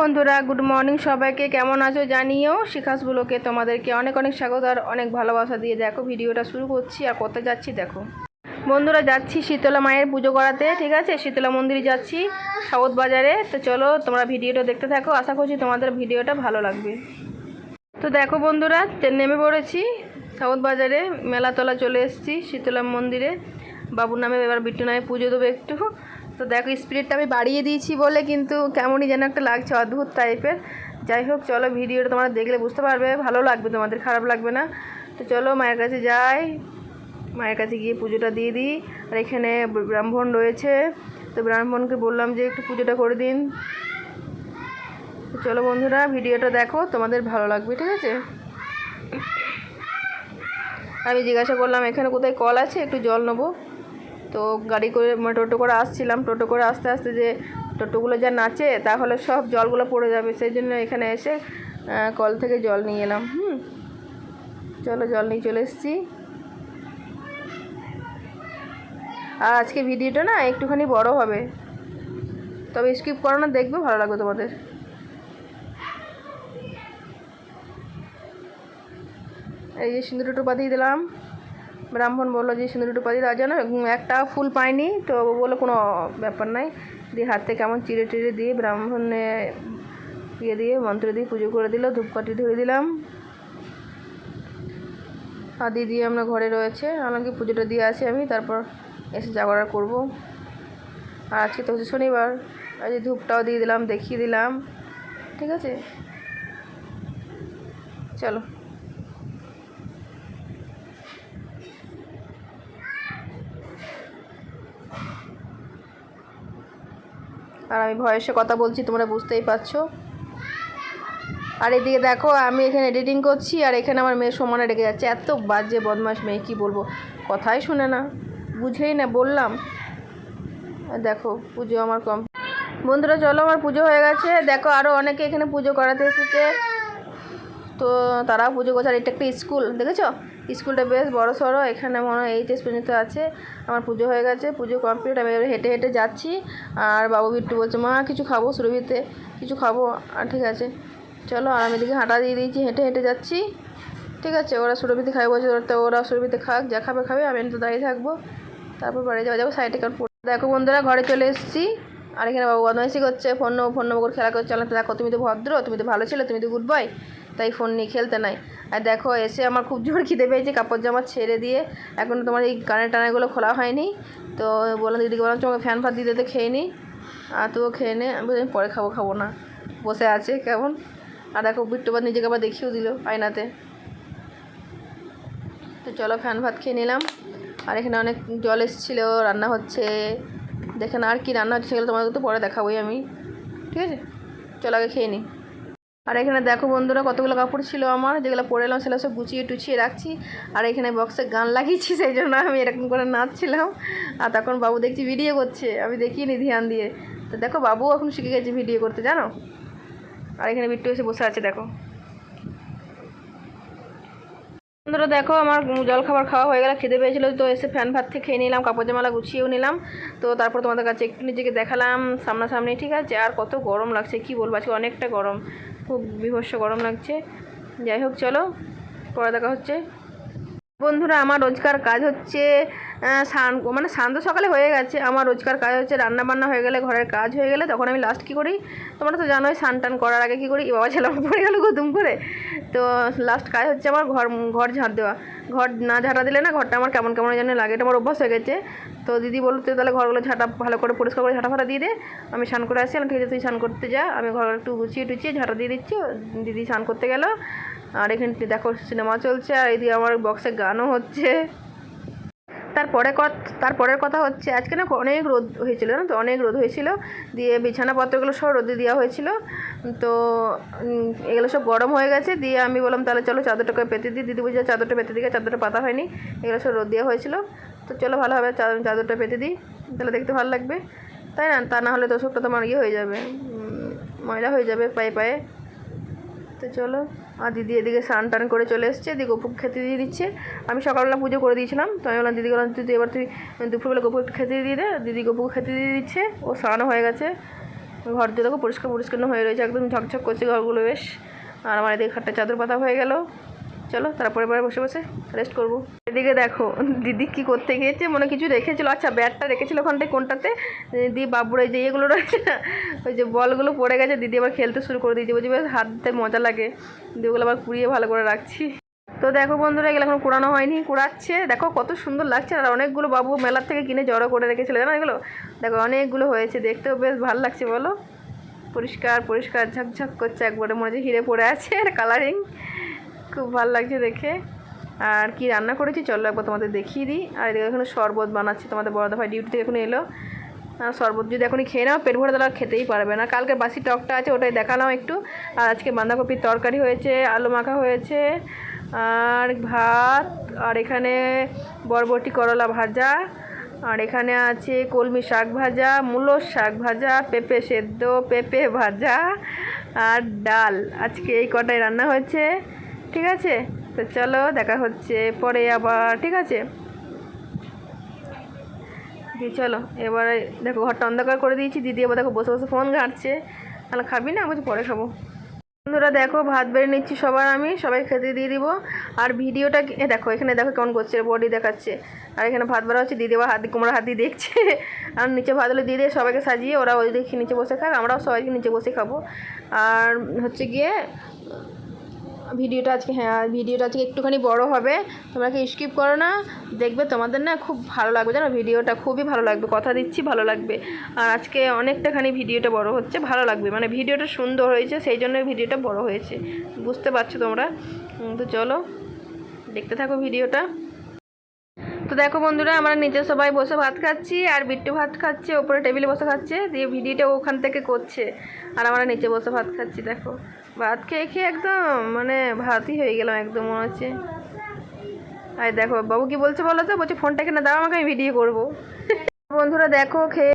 বন্ধুরা good morning সবাইকে। কেমন আছো জানিও? শিখাস তোমাদেরকে অনেক অনেক স্বাগত আর অনেক ভালোবাসা দিয়ে দেখো ভিডিওটা শুরু করছি আর কোথায় যাচ্ছি দেখো। বন্ধুরা, যাচ্ছি শীতলা মায়ের পুজো করাতে, ঠিক আছে? শীতলা মন্দিরে যাচ্ছি সাউথ বাজারে। তো চলো তোমরা ভিডিওটা দেখতে থাকো। আশা করছি তোমাদের ভিডিওটা ভালো লাগবে। তো দেখো বন্ধুরা নেমে পড়েছি। সাউথ বাজারে মেলাতলা চলে এসেছি শীতলা মন্দিরে। বাবুর নামে এবার বিট্টু নামে পুজো দেবো একটু। তো দেখো, স্পিরিটটা আমি বাড়িয়ে দিয়েছি বলে কিন্তু কেমনই যেন একটা লাগছে, অদ্ভুত টাইপের যাই হোক, চলো ভিডিওটা তোমরা দেখলে বুঝতে পারবে, ভালো লাগবে তোমাদের, খারাপ লাগবে না। তো চলো, মায়ের কাছে যাই। মায়ের কাছে গিয়ে পুজোটা দিয়ে দিই। আর এখানে ব্রাহ্মণ রয়েছে। তো ব্রাহ্মণকে বললাম যে একটু পুজোটা করে দিন। চলো বন্ধুরা, ভিডিওটা দেখো, তোমাদের ভালো লাগবে, ঠিক আছে? আমি জিজ্ঞাসা করলাম, এখানে কোথায় কল আছে? একটু জল নেব। তো গাড়ি করে মানে টোটো করে আসছিলাম। টোটো করে আস্তে আস্তে যে টোটোগুলো যা নাচে, তাহলে সব জলগুলো পড়ে যাবে। সেই জন্য এখানে এসে কল থেকে জল নিয়ে এলাম। হুম। চলো জল নিয়ে চলে এসেছি। আর আজকে ভিডিওটা না একটুখানি বড় হবে। তবে স্কিপ করো না, দেখবে ভালো লাগবে তোমাদের। এই যে সিঁদুর টুটু পাতিয়ে দিলাম। ব্রাহ্মণ বলল যে, সিঁদুর পাতিয়ে দেওয়ার জন্য একটা ফুল পাইনি তো বলল, কোনো ব্যাপার নাই। দিয়ে হাতে কেমন চিড়ে টিড়ে দিয়ে ব্রাহ্মণে ইয়ে দিয়ে, মন্ত্র দিয়ে পুজো করে দিল, ধূপকাঠি ধরে দিলাম। আর দিদি আমরা ঘরে রয়েছে আমাকে পুজোটা দিয়ে আসি আমি? তারপর এসে জাগরা করব। আর আজকে তো হচ্ছে শনিবার আজ ধূপটাও দিয়ে দিলাম, দেখিয়ে দিলাম। ঠিক আছে? চলো। আর আমি ভয়েসে কথা বলছি, তোমরা বুঝতেই পারছ। আর এদিকে দেখো, আমি এখানে এডিটিং করছি, আর এখানে আমার মেয়ে সমানে ডেকে যাচ্ছে। এত বাজে বদমাস মেয়ে, কী বলব? কথাই শুনে না। বুঝেই না, বললাম। দেখো, পুজো আমার কম বন্ধুরা, চলো, আমার পুজো হয়ে গেছে। দেখো আরও অনেকে এখানে পুজো করাতে এসেছে। তো তারাও পুজো করছে। আর এটা একটা স্কুল, দেখেছ? স্কুলটা বেশ বড় সড়ো, এখানে মনে হয় এইচএস পর্যন্ত আছে। আমার পুজো হয়ে গেছে, পুজো কমপ্লিট আমি এবার হেঁটে হেঁটে যাচ্ছি। আর বাবু বিট্টু বলছে, মা, কিছু খাব সুরভিতে, কিছু খাব। আর ঠিক আছে, চলো আর আমি এদিকে হাঁটা দিয়ে দিয়েছি, হেঁটে হেঁটে যাচ্ছি। ঠিক আছে, ওরা সুরভিতে খাবে, বলছে, ওরা ওরা সুরভিতে খাক, যা খাবে খাবে, আমি তো দাঁড়িয়ে থাকব। তারপর বাড়ি যাওয়া যাব সাইডে কারণ দেখো বন্ধুরা, ঘরে চলে এসেছি। আর এখানে বাবু বদমাইশি করছে, ফোন ফোন নেব করে খেলা করছে। চলে দেখো, তুমি তো ভদ্র, তুমি তো ভালো ছিল, তুমি তো গুড বয় তাই ফোন নিয়ে খেলতে নাই। আর দেখো, এসে আমার খুব জোর খিদে পেয়েছে, কাপড় জামা ছেড়ে দিয়ে। এখন তোমার এই কানের টানাগুলো খোলা হয়নি। তো বললাম, দিদিকে বললাম তোমাকে ফ্যান দিয়ে দিতে খেয়ে নি। আর তুইও খেয়ে নে। আমি বললাম পরে খাব খাব না। বসে আছে কেমন? আর দেখো বিট্টুবার নিজেকে আবার দেখিয়েও দিল আয়নাতে। তো চলো ফ্যান ভাত খেয়ে নিলাম। আর এখানে অনেক জল এসেছিল, রান্না হচ্ছে। দেখেন আর কি রান্না হচ্ছে, সেগুলো তোমাদের তো পরে দেখাবোই আমি। ঠিক আছে? চলো, আগে খেয়ে নিই আর এখানে দেখো বন্ধুরা কতগুলো কাপড় ছিল আমার, যেগুলো পরে এলাম সেগুলো সব গুছিয়ে টুছিয়ে রাখছি। আর এখানে বক্সে গান লাগিয়েছি, সেই জন্য আমি এরকম করে নাচছিলাম। আর তখন বাবু দেখছি ভিডিও করছে, আমি দেখিনি ধ্যান দিয়ে। তো দেখো বাবু এখন শিখে গেছে ভিডিও করতে, জানো? আর এখানে বিট্টু এসে বসে আছে, দেখো। বন্ধুরা দেখো, আমার জল খাবার খাওয়া হয়ে গেল খিদে পেয়েছিলো, তো এসে ফ্যান ভাত থেকে খেয়ে নিলাম, কাপড় জামালা গুছিয়েও নিলাম। তো তারপর তোমাদের কাছে একটু নিজেকে দেখালাম সামনাসামনি, ঠিক আছে? আর কত গরম লাগছে, কি বলব? আজকে অনেকটা গরম। খুব বিভৎস গরম লাগছে। যাই হোক চলো পরে দেখা হচ্ছে। বন্ধুরা, আমার রোজকার কাজ হচ্ছে স্নান মানে স্নান তো সকালে হয়ে গেছে, আমার রোজকার কাজ হচ্ছে রান্না বান্না হয়ে গেলে, ঘরের কাজ হয়ে গেলে, তখন আমি লাস্ট কী করি? তোমরা তো জানোই, স্নান টান করার আগে কী করি? বাবা ছেলে আমার পড়ে গেলো গুদুম করে। তো লাস্ট কাজ হচ্ছে আমার ঘর ঘর ঝাঁট দেওয়া। ঘর না ঝাঁটা দিলে না ঘরটা আমার কেমন কেমন যেন লাগে, এটা আমার অভ্যাস হয়ে গেছে। তো দিদি বলল, তুই তাহলে ঘরগুলো ঝাঁটা ভালো করে পরিষ্কার করে ঝাঁটা ফাটা দিয়ে দে, আমি স্নান করে আসি আমি ঠিক আছে, তুই স্নান করতে যা। আমি ঘর একটু গুছিয়ে টুচিয়ে ঝাঁটা দিয়ে দিচ্ছি। দিদি স্নান করতে গেল। আর এখানে দেখো সিনেমা চলছে, আর এদিকে আমার বক্সে গানও হচ্ছে। তারপরে তারপরের কথা হচ্ছে, আজকে না অনেক রোদ হয়েছিল না তো? অনেক রোদ হয়েছিল। দিয়ে বিছানাপত্রগুলো সব রোদে দেওয়া হয়েছিল। তো এগুলো সব গরম হয়ে গেছে। দিয়ে আমি বললাম, তাহলে চলো চাদরটাকে পেতে দিই। দিদি বুঝে চাদরটা পেতে দিকে, চাদরটা পাতা হয়নি। এগুলো সব রোদ দেওয়া হয়েছিল। তো চলো ভালো হবে চাদরটা পেতে দিই। তাহলে দেখতে ভালো লাগবে। তাই না? তা না হলে তো তোষকটা তোমার ইয়ে হয়ে যাবে ময়লা হয়ে যাবে পায়ে পায়ে। তো চলো। আর দিদি এদিকে স্নান টান করে চলে এসছে, এদিকে গপু খেতে দিয়ে দিচ্ছে। আমি সকালবেলা পুজো করে দিয়েছিলাম, তো আমি বললাম, দিদি বললাম, তুই এবার তুই দুপুরবেলা গপু খেতে দিয়ে দে। দিদি গপু খেতে দিয়ে দিচ্ছে, ও স্নানও হয়ে গেছে। ঘর দিয়ে দেখো পরিষ্কার পরিষ্কার হয়ে রয়েছে, একদম ঝকঝক করছে ঘরগুলো বেশ। আর আমার এদিকে খাটটা চাদর পাতা হয়ে গেল। চলো, তারপরে পরে বসে বসে রেস্ট করব। এদিকে দেখো, দিদি কি করতে গিয়েছে? মনে কিছু রেখেছিল। আচ্ছা ব্যাটটা রেখেছিল ওখানটায়, কোনটাতে? দিদি বাবুর এই যে ইয়েগুলো রয়েছে না, ওই যে বলগুলো পড়ে গেছে, দিদি আবার খেলতে শুরু করে দিয়েছে। বলছি, বেশ, হাত মজা লাগে। দিদি ওগুলো আবার কুড়িয়ে ভালো করে রাখছি। তো দেখো বন্ধুরা, এগুলো এখন কুড়ানো হয়নি, কুড়াচ্ছে। দেখো কত সুন্দর লাগছে, আর অনেকগুলো বাবু মেলার থেকে কিনে জড়ো করে রেখেছিল, জানো এগুলো? দেখো, অনেকগুলো হয়েছে, দেখতেও বেশ ভালো লাগছে, বলো? পরিষ্কার পরিষ্কার, ঝকঝক করছে, একবারে মনে হচ্ছে হিরে পড়ে আছে, আর কালারিং খুব ভালো লাগছে দেখে। আর কি রান্না করেছি, চলো একবার তোমাদের দেখিয়ে দিই। আর এদিকে এখানে শরবত বানাচ্ছি, তোমাদের বড় ভাই ডিউটি থেকে এখন এলো। আর শরবত যদি এখনই খেয়ে নাও, পেট ভরে তাহলে খেতেই পারবে না। কালকে বাসি টকটা আছে, ওটাই দেখালাম একটু। আর আজকে বাঁধাকপির তরকারি হয়েছে, আলু মাখা হয়েছে, আর ভাত, আর এখানে বরবটি করলা ভাজা, আর এখানে আছে কলমি শাক ভাজা মূলোর শাক ভাজা, পেঁপে সেদ্ধ, পেঁপে ভাজা, আর ডাল। আজকে এই কটাই রান্না হয়েছে, ঠিক আছে? তো চলো দেখা হচ্ছে পরে আবার, ঠিক আছে? দিয়ে চলো, এবারে দেখো ঘরটা অন্ধকার করে দিয়েছি, দিদি আবার দেখো বসে বসে ফোন ঘাঁটছে। তাহলে খাবি না? বলছি পরে খাব। বন্ধুরা দেখো, ভাত বেড়ে নিচ্ছি সবার আমি, সবাই খেতে দিয়ে দিব। আর ভিডিওটা দেখো, এখানে দেখো কেমন করছে, বডি দেখাচ্ছে। আর এখানে ভাত বেড়া হচ্ছে, দিদি আবার হাত কুমড়ো হাত দিয়ে দেখছে। আর নিচে ভাত দিয়ে দিয়ে সবাইকে সাজিয়ে ওরা ওই দেখি নিচে বসে খাক, আমরাও সবাইকে নিচে বসে খাব। আর হচ্ছে গিয়ে ভিডিওটা আজকে হ্যাঁ ভিডিওটা আজকে একটুখানি বড় হবে। তোমরা কি স্কিপ করো না। দেখবে তোমাদের না খুব ভালো লাগবে, জানো? ভিডিওটা খুবই ভালো লাগবে, কথা দিচ্ছি, ভালো লাগবে। আর আজকে অনেকটাখানি ভিডিওটা বড় হচ্ছে, ভালো লাগবে। মানে ভিডিওটা সুন্দর হয়েছে, সেই জন্য ভিডিওটা বড় হয়েছে। বুঝতে পারছ তোমরা? তো চলো, দেখতে থাকো ভিডিওটা। তো দেখো বন্ধুরা, আমরা নিচে সবাই বসে ভাত খাচ্ছি আর বিট্টু ভাত খাচ্ছে, ওপরে টেবিলে বসে খাচ্ছে। দিয়ে ভিডিওটা ওখান থেকে করছে। আর আমরা নিচে বসে ভাত খাচ্ছি, দেখো। ভাত খেয়ে খেয়ে একদম মানে ভাতই হয়ে গেলাম একদম, মনে হচ্ছে। আর দেখো, বাবু কি বলছে বলো তো? বলছে, ফোনটা কেনা দাও, আমাকে আমি ভিডিও করব। বন্ধুরা, দেখো, খেয়ে